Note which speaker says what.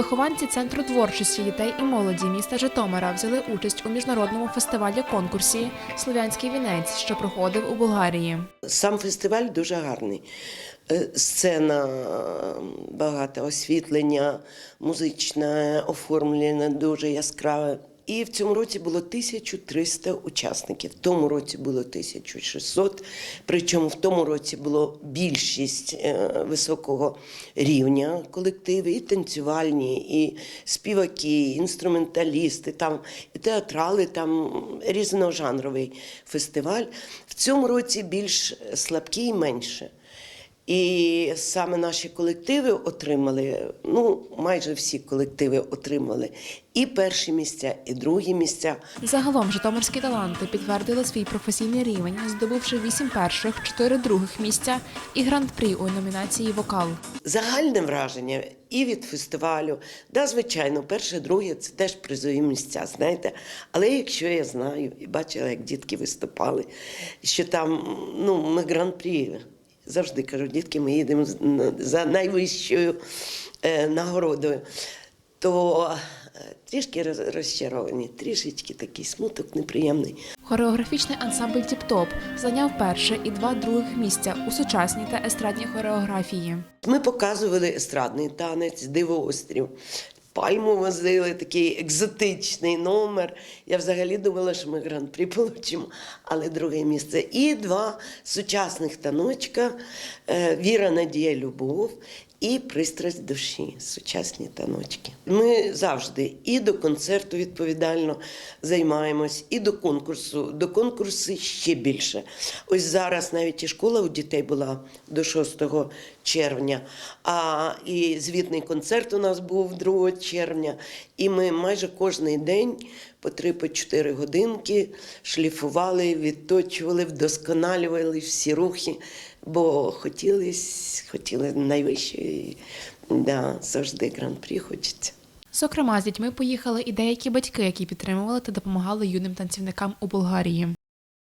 Speaker 1: Вихованці центру творчості дітей і молоді міста Житомира взяли участь у міжнародному фестивалі конкурсі Слов'янський вінець, що проходив у Болгарії.
Speaker 2: Сам фестиваль дуже гарний. Е, Сцена, багато освітлення, музичне оформлення дуже яскраве. І в цьому році було 1300 учасників. В тому році було 1600. Причому в тому році було більшість е, високого рівня колективи, і танцювальні, і співаки, і інструменталісти, там і театрали, там різножанровий фестиваль. В цьому році більш слабкі і менше. І саме наші колективи отримали, ну майже всі колективи отримали і перші місця, і другі місця.
Speaker 1: Загалом житомирські таланти підтвердили свій професійний рівень, здобувши 8 перших, 4 других місця і гран-прі у номінації Вокал.
Speaker 2: Загальне враження і від фестивалю, да, звичайно, перше, друге це теж призові місця, знаєте. Але якщо я знаю і бачила, як дітки виступали, що там ну, ми гран-прі. Завжди кажу, дітки, ми їдемо за найвищою е, нагородою. То е, трішки роз- розчаровані, трішечки такий смуток неприємний.
Speaker 1: Хореографічний ансамбль Тіп-Топ зайняв перше і два других місця у сучасній та естрадній хореографії.
Speaker 2: Ми показували естрадний танець, дивоострів. Пальму возили, такий екзотичний номер. Я взагалі думала, що ми гран-прі получимо, але друге місце. І два сучасних таночка е, Віра, Надія, Любов і пристрасть душі, сучасні таночки. Ми завжди і до концерту відповідально займаємось, і до конкурсу. До конкурсу ще більше. Ось зараз навіть і школа у дітей була до 6 червня, а і звітний концерт у нас був 2 червня. І ми майже кожен день по 3-4 годинки шліфували, відточували, вдосконалювали всі рухи, бо хотіли, хотіли найвищої, да, завжди гран-прі хочеться.
Speaker 1: Зокрема, з дітьми поїхали і деякі батьки, які підтримували та допомагали юним танцівникам у Болгарії.